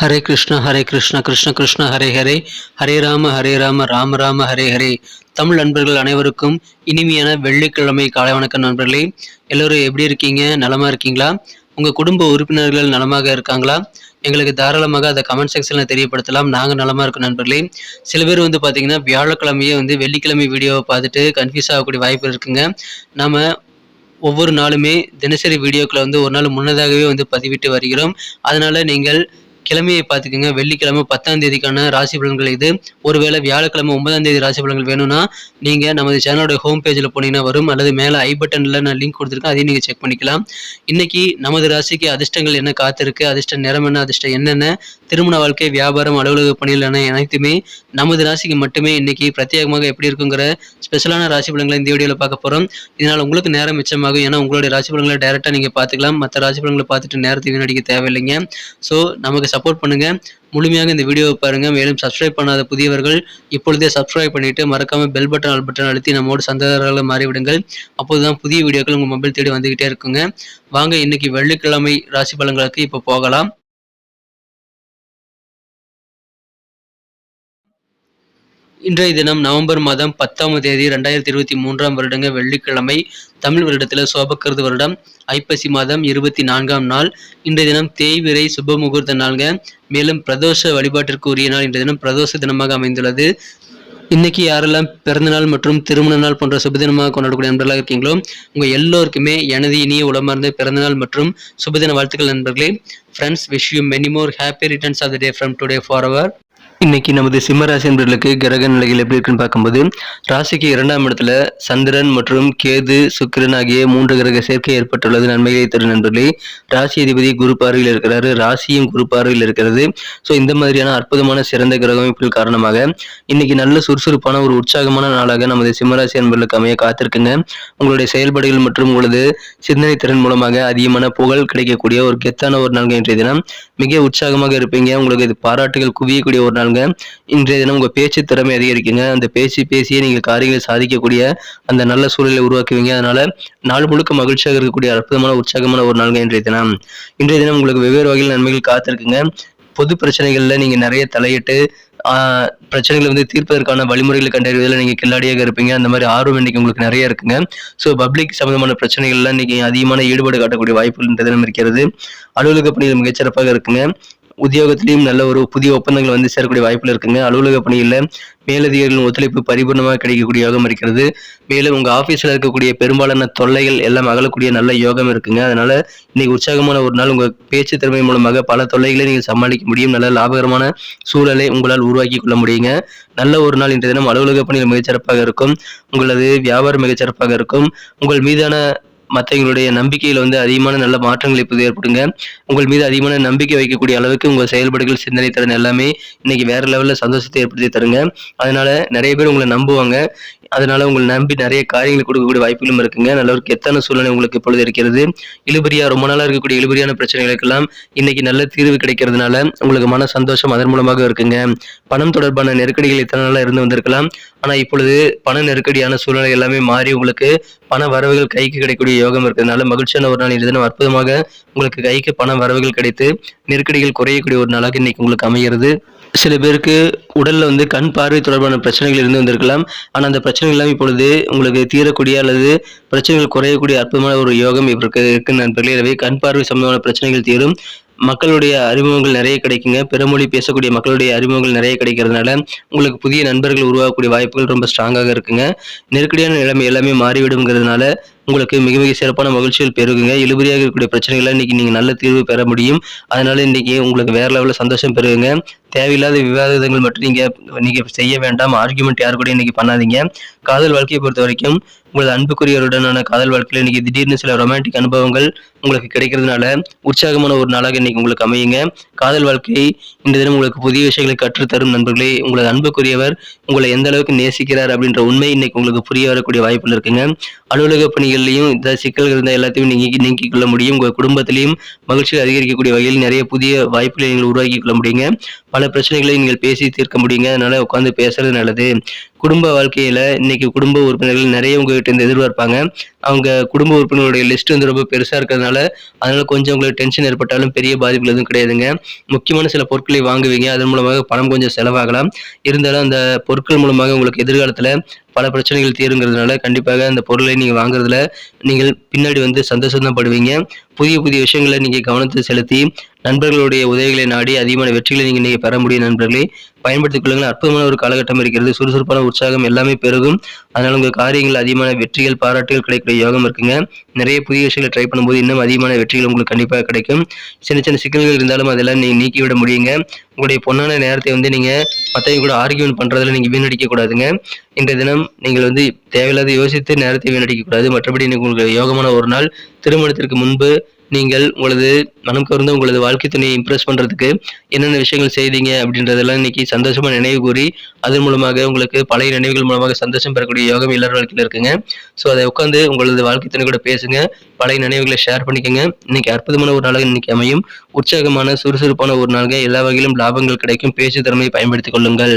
ஹரே கிருஷ்ண ஹரே கிருஷ்ண கிருஷ்ண கிருஷ்ண ஹரே ஹரே. ஹரே ராம ஹரே ராம ராம ராம ஹரே ஹரே. தமிழ் நண்பர்கள் அனைவருக்கும் இனிமையான வெள்ளிக்கிழமை காலை வணக்கம் நண்பர்களே. எல்லோரும் எப்படி இருக்கீங்க? நலமாக இருக்கீங்களா? உங்கள் குடும்ப உறுப்பினர்கள் நலமாக இருக்காங்களா? எங்களுக்கு தாராளமாக அதை கமெண்ட் செக்ஷனில் தெரியப்படுத்தலாம். நாங்கள் நலமாக இருக்கோம் நண்பர்களே. சில பேர் வந்து பார்த்தீங்கன்னா வியாழக்கிழமையே வந்து வெள்ளிக்கிழமை வீடியோவை பார்த்துட்டு கன்ஃபியூஸ் ஆகக்கூடிய வாய்ப்பு இருக்குங்க. நம்ம ஒவ்வொரு நாளுமே தினசரி வீடியோக்களை வந்து ஒரு நாள் முன்னதாகவே வந்து பதிவிட்டு வருகிறோம். அதனால் நீங்கள் கிழமையை பார்த்துக்கோங்க. வெள்ளிக்கிழமை பத்தாம் தேதிக்கான ராசி பலன்கள் இது. ஒருவேளை வியாழக்கிழமை ஒன்பதாம் தேதி ராசி பலன்கள் வேணும்னா நீங்கள் நமது சேனலோட ஹோம் பேஜில் போனீங்கன்னா வரும். அல்லது மேலே ஐ பட்டனில் நான் லிங்க் கொடுத்துருக்கேன். அதையும் நீங்கள் செக் பண்ணிக்கலாம். இன்னைக்கு நமது ராசிக்கு அதிர்ஷ்டங்கள் என்ன காத்திருக்கு? அதிர்ஷ்ட நிறம் என்ன? அதிர்ஷ்டம் என்னென்ன திருமண வாழ்க்கை வியாபாரம் அலுவலக பணிகள் என அனைத்துமே நமது ராசிக்கு மட்டுமே இன்னைக்கு பிரத்யேகமாக எப்படி இருக்குங்கிற ஸ்பெஷலான ராசி பலன்களை இந்த வீடியோவில் பார்க்க போகிறோம் இதனால் உங்களுக்கு நேரம் மிச்சமாகும். ஏன்னா உங்களுடைய ராசி பலன்களை டைரெக்டாக நீங்கள் பார்த்துக்கலாம். மற்ற ராசி பலன்களை பார்த்துட்டு நேரத்தை வீணடிக்க தேவையில்லைங்க. ஸோ நமக்கு சப்போர்ட் பண்ணுங்கள் முழுமையாக இந்த வீடியோவை பாருங்கள் மேலும் சப்ஸ்கிரைப் பண்ணாத புதியவர்கள் இப்பொழுதே சப்ஸ்கிரைப் பண்ணிவிட்டு மறக்காமல் பெல் பட்டன் ஆல் பட்டன் அழுத்தி நம்மோடு சந்தேகங்களை மாறிவிடுங்கள். அப்போது தான் புதிய வீடியோக்கள் உங்கள் மொபைல் தேடி வந்துக்கிட்டே இருக்குங்க. வாங்க இன்னைக்கு வெள்ளிக்கிழமை ராசி பலன்களுக்கு இப்போ போகலாம். இன்றைய தினம் நவம்பர் மாதம் பத்தாம் தேதி ரெண்டாயிரத்தி இருபத்தி மூன்றாம் வருடங்க வெள்ளிக்கிழமை தமிழ் வருடத்தில் சோபக்கருது வருடம் ஐப்பசி மாதம் இருபத்தி நான்காம் நாள். இன்றைய தினம் தேய்விரை சுப முகூர்த்த நாள்ங்க. மேலும் பிரதோஷ வழிபாட்டிற்கு உரிய நாள் இன்றைய தினம் பிரதோஷ தினமாக அமைந்துள்ளது. இன்னைக்கு யாரெல்லாம் பிறந்தநாள் மற்றும் திருமண நாள் போன்ற சுபதினமாக கொண்டாடக்கூடிய நண்பர்களாக இருக்கீங்களோ உங்கள் எல்லோருக்குமே எனது இனிய உளமார்ந்த பிறந்தநாள் மற்றும் சுபதின வாழ்த்துக்கள் நண்பர்களே. Friends wish you many more happy returns of the day from today for our இன்னைக்கு நமது சிம்மராசி என்பர்களுக்கு கிரக நிலைகள் எப்படி இருக்குன்னு பார்க்கும்போது ராசிக்கு இரண்டாம் இடத்துல சந்திரன் மற்றும் கேது சுக்கிரன் ஆகிய மூன்று கிரக சேர்க்கை ஏற்பட்டுள்ளது. நன்மைகளை தரும் நண்பர்களே ராசி அதிபதி குரு பார்வையில் இருக்கிறாரு. ராசியும் குரு பார்வையில் இருக்கிறது. ஸோ இந்த மாதிரியான அற்புதமான சிறந்த கிரக அமைப்புகள் காரணமாக இன்னைக்கு நல்ல சுறுசுறுப்பான ஒரு உற்சாகமான நாளாக நமது சிம்மராசி என்பர்களுக்கு அமைய காத்திருக்குங்க. உங்களுடைய செயல்பாடுகள் மற்றும் உங்களது சிந்தனை திறன் மூலமாக அதிகமான புகழ் கிடைக்கக்கூடிய ஒரு கெத்தான ஒரு நாள் இன்றைய தினம். மிக உற்சாகமாக இருப்பீங்க. உங்களுக்கு இது பாராட்டுகள் குவியக்கூடிய ஒரு நாளுங்க இன்றைய தினம் உங்க பேச்சு திறமை அதிகரிக்குங்க. அந்த பேச்சு பேசியே நீங்க காரியங்களை சாதிக்கக்கூடிய அந்த நல்ல சூழலை உருவாக்குவீங்க. அதனால நாள் முழுக்க மகிழ்ச்சியாக இருக்கக்கூடிய அற்புதமான உற்சாகமான ஒரு நாளுங்க இன்றைய தினம். இன்றைய தினம் உங்களுக்கு வெவ்வேறு வகையில் நன்மைகள் காத்திருக்குங்க. பொது பிரச்சனைகள்ல நீங்க நிறைய தலையிட்டு ஆஹ், பிரச்சனைகளை வந்து தீர்ப்பதற்கான வழிமுறைகளை கண்டறிவதில் நீங்க கில்லாடியாக இருப்பீங்க. அந்த மாதிரி ஆர்வம் இன்னைக்கு உங்களுக்கு நிறைய இருக்குங்க. ஸோ பப்ளிக் சம்பந்தமான பிரச்சனைகள்லாம் இன்னைக்கு அதிகமான ஈடுபாடு காட்டக்கூடிய வாய்ப்புகள் இந்த தினம் இருக்கிறது. அலுவலக பணிகள் மிகச்சிறப்பாக இருக்குங்க. உத்தியோகத்திலையும் நல்ல ஒரு புதிய ஒப்பந்தங்கள் வந்து சேரக்கூடிய வாய்ப்புகள் இருக்குங்க. அலுவலக பணியில் மேலதிகாரிகளின் ஒத்துழைப்பு பரிபூர்ணமாக கிடைக்கக்கூடிய யோகம் இருக்கிறது. மேலும் உங்கள் ஆஃபீஸில் இருக்கக்கூடிய பெரும்பாலான தொல்லைகள் எல்லாம் அகலக்கூடிய நல்ல யோகம் இருக்குங்க. அதனால இன்னைக்கு உற்சாகமான ஒரு நாள் உங்கள் பேச்சு திறமை மூலமாக பல தொல்லைகளை நீங்கள் சமாளிக்க முடியும். நல்ல லாபகரமான சூழலை உங்களால் உருவாக்கி கொள்ள முடியுங்க. நல்ல ஒரு நாள் இன்றைய தினம் அலுவலக பணிகள் மிகச்சிறப்பாக இருக்கும். உங்களது வியாபாரம் மிகச்சிறப்பாக இருக்கும். உங்கள் மீதான மற்றவங்களுடைய நம்பிக்கையில் வந்து அதிகமான நல்ல மாற்றங்கள் இப்போது ஏற்படுங்க. உங்கள் மீது அதிகமான நம்பிக்கை வைக்கக்கூடிய அளவுக்கு உங்கள் செயல்பாடுகள் சிந்தனை திறன் எல்லாமே இன்னைக்கு வேற லெவலில் சந்தோஷத்தை ஏற்படுத்தி தருங்க. அதனால நிறைய பேர் உங்களை நம்புவாங்க. அதனால உங்களை நம்பி நிறைய காரியங்களை கொடுக்கக்கூடிய வாய்ப்புகளும் இருக்குங்க. நல்ல ஒரு கெத்தான சூழ்நிலை உங்களுக்கு இப்பொழுது இருக்கிறது. இழுபறியா ரொம்ப நாளாக இருக்கக்கூடிய இழுபறியான பிரச்சனைகளுக்கெல்லாம் இன்னைக்கு நல்ல தீர்வு கிடைக்கிறதுனால உங்களுக்கு மன சந்தோஷம் அதன் மூலமாக இருக்குங்க. பணம் தொடர்பான நெருக்கடிகள் இத்தனை நாளாக இருந்து வந்திருக்கலாம். ஆனால் இப்பொழுது பண நெருக்கடியான சூழ்நிலை எல்லாமே மாறி உங்களுக்கு பண வரவுகள் கைக்கு கிடைக்கக்கூடிய யோகம் இருக்கிறதுனால மகிழ்ச்சியான ஒரு நாள் இந்த தினம் அற்புதமாக உங்களுக்கு கைக்கு பண வரவுகள் கிடைத்து நெருக்கடிகள் குறையக்கூடிய ஒரு நாளாக இன்னைக்கு உங்களுக்கு அமைகிறது. சில பேருக்கு உடலில் வந்து கண் பார்வை தொடர்பான பிரச்சனைகள் இருந்து வந்திருக்கலாம். ஆனால் அந்த பிரச்சனைகள்லாம் இப்பொழுது உங்களுக்கு தீரக்கூடிய அல்லது பிரச்சனைகள் குறையக்கூடிய அற்புதமான ஒரு யோகம் இவருக்கு இருக்கு நண்பர்களே எனவே கண் பார்வை சம்பந்தமான பிரச்சனைகள் தீரும். மக்களுடைய அறிமுகங்கள் நிறைய கிடைக்குங்க. பிறமொழி பேசக்கூடிய மக்களுடைய அறிமுகங்கள் நிறைய கிடைக்கிறதுனால உங்களுக்கு புதிய நண்பர்கள் உருவாகக்கூடிய வாய்ப்புகள் ரொம்ப ஸ்ட்ராங்காக இருக்குங்க. நெருக்கடியான நிலைமை எல்லாமே மாறிவிடுங்கிறதுனால உங்களுக்கு மிக மிக சிறப்பான மகிழ்ச்சிகள் பெருகுங்க. இழுபறியாக இருக்கக்கூடிய பிரச்சனைகளை இன்னைக்கு நீங்க நல்ல தீர்வு பெற முடியும். அதனால இன்னைக்கு உங்களுக்கு வேற லெவலில் சந்தோஷம் பெறுங்க தேவையில்லாத விவாதங்கள் மட்டும் நீங்க நீங்க செய்ய வேண்டாம். ஆர்குமெண்ட் யாரு கூட இன்னைக்கு பண்ணாதீங்க. காதல் வாழ்க்கையை பொறுத்த வரைக்கும் உங்களது அன்புக்குரியவருடனான காதல் வாழ்க்கையில் இன்னைக்கு திடீர்னு சில ரொமான்டிக் அனுபவங்கள் உங்களுக்கு கிடைக்கிறதுனால உற்சாகமான ஒரு நாளாக இன்னைக்கு உங்களுக்கு அமையுங்க. காதல் வாழ்க்கை இந்த தினம் உங்களுக்கு புதிய விஷயங்களை கற்றுத்தரும் நண்பர்களே. உங்களது அன்புக்குரியவர் உங்களை எந்த அளவுக்கு நேசிக்கிறார் அப்படின்ற உண்மை இன்னைக்கு உங்களுக்கு புரிய வரக்கூடிய வாய்ப்புகள் இருக்குங்க. அலுவலக பணிகள்லையும் இந்த சிக்கல்கள் இருந்தால் எல்லாத்தையும் நீங்கி நீக்கிக் கொள்ள முடியும். உங்கள் குடும்பத்திலையும் மகிழ்ச்சியை அதிகரிக்கக்கூடிய வகையில் நிறைய புதிய வாய்ப்புகளை நீங்கள் உருவாக்கி கொள்ள முடியுங்க. பல பிரச்சனைகளை நீங்கள் பேசி தீர்க்க முடியுங்க. அதனால உட்காந்து பேசுறது நல்லது. குடும்ப வாழ்க்கையில இன்னைக்கு குடும்ப உறுப்பினர்கள் நிறைய உங்ககிட்ட இருந்து எதிர்பார்ப்பாங்க. அவங்க குடும்ப உறுப்பினருடைய லிஸ்ட் வந்து ரொம்ப பெருசாக இருக்கிறதுனால அதனால கொஞ்சம் உங்களுக்கு டென்ஷன் ஏற்பட்டாலும் பெரிய பாதிப்புகள் எதுவும் கிடையாதுங்க. முக்கியமான சில பொருட்களை வாங்குவீங்க. அதன் மூலமாக பணம் கொஞ்சம் செலவாகலாம். இருந்தாலும் அந்த பொருட்கள் மூலமாக உங்களுக்கு எதிர்காலத்தில் பல பிரச்சனைகள் தீருங்கிறதுனால கண்டிப்பாக அந்த பொருளை நீங்கள் வாங்குறதுல நீங்கள் பின்னாடி வந்து சந்தோஷம் தான் படுவீங்க. புதிய புதிய விஷயங்களை நீங்கள் கவனத்தை செலுத்தி நண்பர்களுடைய உதவிகளை நாடி அதிகமான வெற்றிகளை நீங்கள் நீங்கள் பெற முடியும் நண்பர்களே. பயன்படுத்திக் கொள்ளுங்கள். அற்புதமான ஒரு காலகட்டம் இருக்கிறது. சுறுசுறுப்பான உற்சாகம் எல்லாமே பெருகும். அதனால் உங்கள் காரியங்கள் அதிகமான வெற்றிகள் பாராட்டுகள் கிடைக்கக்கூடிய யோகம் இருக்குங்க. நிறைய புதிய விஷயங்களை ட்ரை பண்ணும்போது இன்னும் அதிகமான வெற்றிகள் உங்களுக்கு கண்டிப்பாக கிடைக்கும். சின்ன சின்ன சிக்கல்கள் இருந்தாலும் அதெல்லாம் நீங்கள் நீக்கிவிட முடியுங்க. உங்களுடைய பொன்னான நேரத்தை வந்து நீங்கள் மற்றவங்க கூட ஆர்கியூமெண்ட் பண்ணுறதுல நீங்கள் வீணடிக்க கூடாதுங்க. இன்றைய தினம் நீங்கள் வந்து தேவையில்லாத யோசித்து நேரத்தை வீணடிக்க கூடாது. மற்றபடி இன்னைக்கு உங்களுக்கு யோகமான ஒரு நாள். திருமணத்திற்கு முன்பு நீங்கள் உங்களது மனம் கவர்ந்து உங்களது வாழ்க்கை துணையை இம்ப்ரெஸ் பண்ணுறதுக்கு என்னென்ன விஷயங்கள் செய்தீங்க அப்படின்றதெல்லாம் இன்னைக்கு சந்தோஷமா நினைவு கூறி அதன் மூலமாக உங்களுக்கு பழைய நினைவுகள் மூலமாக சந்தோஷம் பெறக்கூடிய யோகம் எல்லார் வாழ்க்கையில் இருக்குங்க. ஸோ அதை உட்காந்து உங்களது வாழ்க்கை துணை கூட பேசுங்க பழைய நினைவுகளை ஷேர் பண்ணிக்கோங்க. இன்னைக்கு அற்புதமான ஒரு நாளாக இன்னைக்கு அமையும். உற்சாகமான சுறுசுறுப்பான ஒரு நாளாக எல்லா வகையிலும் லாபங்கள் கிடைக்கும். பேச்சு திறமையை பயன்படுத்திக் கொள்ளுங்கள்.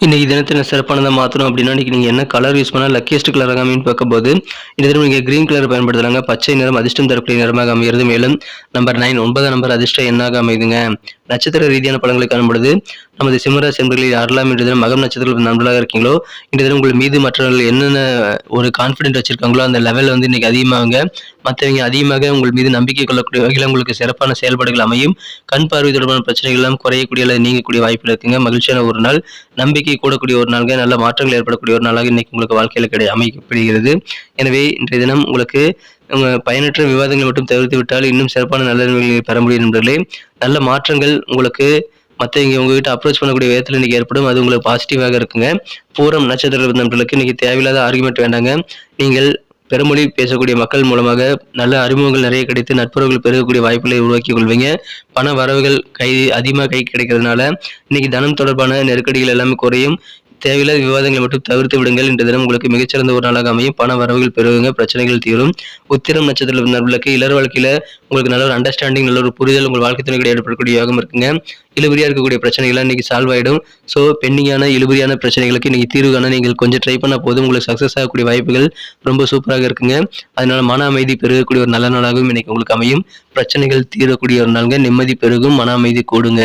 இன்றைக்கி தினத்தில் சிறப்பானதை மாற்றணும் அப்படின்னா இன்றைக்கி நீங்கள் என்ன கலர் யூஸ் பண்ணால் லக்கியஸ்ட் கலராக அமைன்னு பார்க்கும்போது இந்த தினம் நீங்கள் க்ரீன் கலர் பயன்படுத்துகிறாங்க பச்சை நிறம் அதிர்ஷ்டம் தரக்கூடிய நிறமாக அமைகிறது. மேலும் நம்பர் நைன் ஒன்பதாம் நம்பர் அதிர்ஷ்டம் எண்ணாக அமைதுங்க. நட்சத்திர ரீதியான படங்களை காணும்பொழுது நமது சிம்மராசி என்பர்களில் யாரெல்லாம் இன்று தினம் மகம் நட்சத்திரத்தில் நண்பர்களாக இருக்கீங்களோ இந்த தினம் உங்கள் மீது மற்றவர்கள் என்னென்ன ஒரு கான்ஃபிடென்ட் வச்சுருக்காங்களோ அந்த லெவலில் வந்து இன்றைக்கி அதிகமாக மற்றவங்க அதிகமாக உங்கள் மீது நம்பிக்கை கொள்ளக்கூடிய வகையில் உங்களுக்கு சிறப்பான செயல்பாடுகள் அமையும். கண் பார்வை தொடர்பான பிரச்சனைகள் எல்லாம் குறையக்கூடிய அல்லது நீங்கக்கூடிய வாய்ப்புகள் இருக்குங்க. மகிழ்ச்சியான ஒரு நாள் நம்பிக்கை கூடக்கூடிய ஒரு நாள்கள் நல்ல மாற்றங்கள் ஏற்படக்கூடிய ஒரு நாளாக இன்னைக்கு உங்களுக்கு வாழ்க்கையில் கிடை அமைக்கப்படுகிறது. எனவே இன்றைய தினம் உங்களுக்கு பயனற்ற விவாதங்களை மட்டும் தவிர்த்து விட்டால் இன்னும் சிறப்பான நல்ல நிலைகளை பெற முடியும் என்பதிலே நல்ல மாற்றங்கள் உங்களுக்கு மற்றவங்க உங்ககிட்ட அப்ரோச் பண்ணக்கூடிய விதத்தில் இன்னைக்கு ஏற்படும். அது உங்களுக்கு பாசிட்டிவாக இருக்குங்க. பூரம் நட்சத்திர நண்பர்களுக்கு இன்னைக்கு தேவையில்லாத ஆர்குமெண்ட் வேண்டாங்க. நீங்கள் பெருமொழி பேசக்கூடிய மக்கள் மூலமாக நல்ல அறிமுகங்கள் நிறைய கிடைத்து நட்புறவுகள் பெருகக்கூடிய வாய்ப்புகளை உருவாக்கி கொள்வீங்க. பண வரவுகள் கை அதிகமாக கை கிடைக்கிறதுனால இன்னைக்கு தனம் தொடர்பான நெருக்கடிகள் எல்லாமே குறையும். தேவையில்லாத விவாதங்களை மட்டும் தவிர்த்து விடுங்கள். இன்று தினம் உங்களுக்கு மிகச்சிறந்த ஒரு நாளாக அமையும். பண வரவுகள் பெருகுங்க பிரச்சனைகள் தீரும். உத்திரம் நட்சத்திர நபர்களுக்கு இளர் வாழ்க்கையில உங்களுக்கு நல்ல ஒரு அண்டர்ஸ்டாண்டிங் நல்ல ஒரு புரிதல் உங்கள் வாழ்க்கை துணை ஏற்படக்கூடிய யோகம் இருக்குங்க. இழுபறியா இருக்கக்கூடிய பிரச்சனைகள்லாம் இன்னைக்கு சால்வ் ஆயிடும். ஸோ பெண்டிங்கான இழுபறியான பிரச்சனைகளுக்கு இன்னைக்கு தீர்வு காண நீங்கள் கொஞ்சம் ட்ரை பண்ண போதும். உங்களுக்கு சக்சஸ் ஆகக்கூடிய வாய்ப்புகள் ரொம்ப சூப்பராக இருக்குங்க. அதனால மன அமைதி பெருகக்கூடிய ஒரு நல்ல நாளாகவும் இன்னைக்கு உங்களுக்கு அமையும். பிரச்சனைகள் தீரக்கூடிய ஒரு நாளுங்க. நிம்மதி பெருகும் மன அமைதி கூடுங்க.